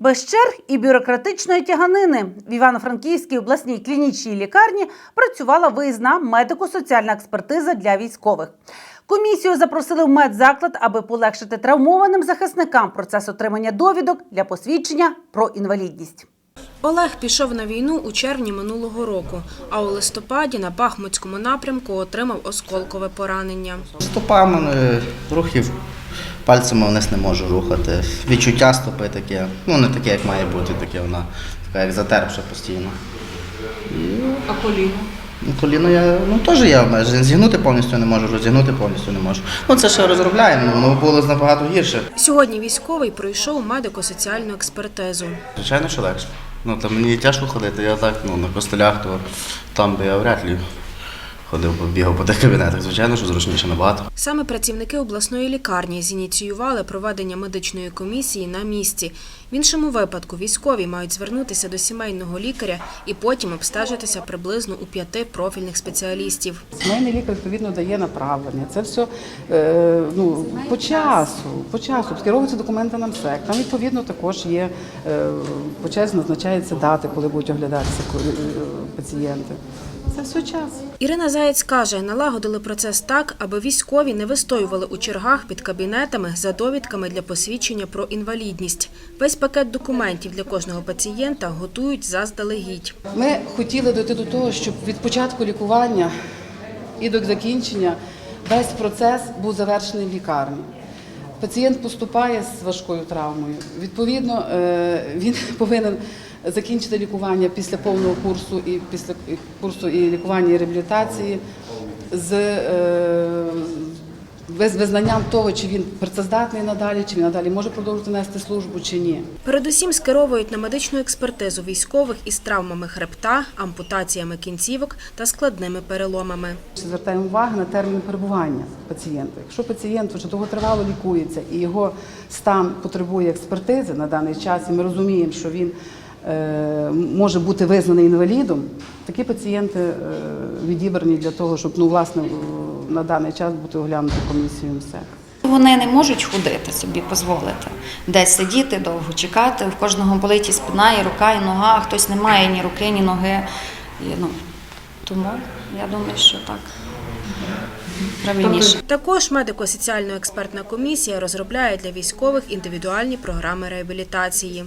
Без черг і бюрократичної тяганини в Івано-Франківській обласній клінічній лікарні працювала виїзна медико-соціальна експертиза для військових. Комісію запросили в медзаклад, аби полегшити травмованим захисникам процес отримання довідок для посвідчення про інвалідність. Олег пішов на війну у червні минулого року, а у листопаді на Бахмутському напрямку отримав осколкове поранення. Стопами е, рухів пальцями вниз не можу рухати. Відчуття стопи таке. Ну, не таке, як має бути, таке вона така, як затерпша постійно. А коліно? Ну, коліно я ну, теж є обмеження. Зігнути повністю не можу, розігнути повністю не можу. Ну це ще розробляємо, воно було набагато гірше. Сьогодні військовий пройшов медико-соціальну експертизу. Звичайно, що легше. Ну, там мені тяжко ходити, я так ну, на костелях, то там би я вряд ли ходив, бігав по тих кабінетах. Звичайно, що зручніше набагато. Саме працівники обласної лікарні зініціювали проведення медичної комісії на місці. В іншому випадку військові мають звернутися до сімейного лікаря і потім обстежитися приблизно у п'яти профільних спеціалістів. Сімейний лікар відповідно дає направлення. Це все е, ну, по часу, по часу. Скеровуються документи на МСЕК. Там відповідно також є е, по часу назначаються дати, коли будуть оглядатися е, пацієнти. Це все час. Ірина Заєць каже, налагодили процес так, аби військові не вистоювали у чергах під кабінетами за довідками для посвідчення про інвалідність. Весь пакет документів для кожного пацієнта готують заздалегідь. Ми хотіли дойти до того, щоб від початку лікування і до закінчення весь процес був завершений в лікарні. Пацієнт поступає з важкою травмою. Відповідно, е, він повинен закінчити лікування після повного курсу і після курсу і лікування і реабілітації з е, без визнанням того, чи він працездатний надалі, чи він надалі може продовжувати нести службу, чи ні. Передусім скеровують на медичну експертизу військових із травмами хребта, ампутаціями кінцівок та складними переломами. Звертаємо увагу на термін перебування пацієнта. Якщо пацієнт вже довготривало лікується і його стан потребує експертизи на даний час, і ми розуміємо, що він е, може бути визнаний інвалідом, такі пацієнти е, відібрані для того, щоб ну, власне, на даний час бути оглянути комісією МСЕК. Вони не можуть ходити собі дозволити, десь сидіти, довго чекати. В кожного болить і спина, і рука, і нога, а хтось не має ні руки, ні ноги. І, ну, тому я думаю, що так правильніше. Також медико-соціально експертна комісія розробляє для військових індивідуальні програми реабілітації.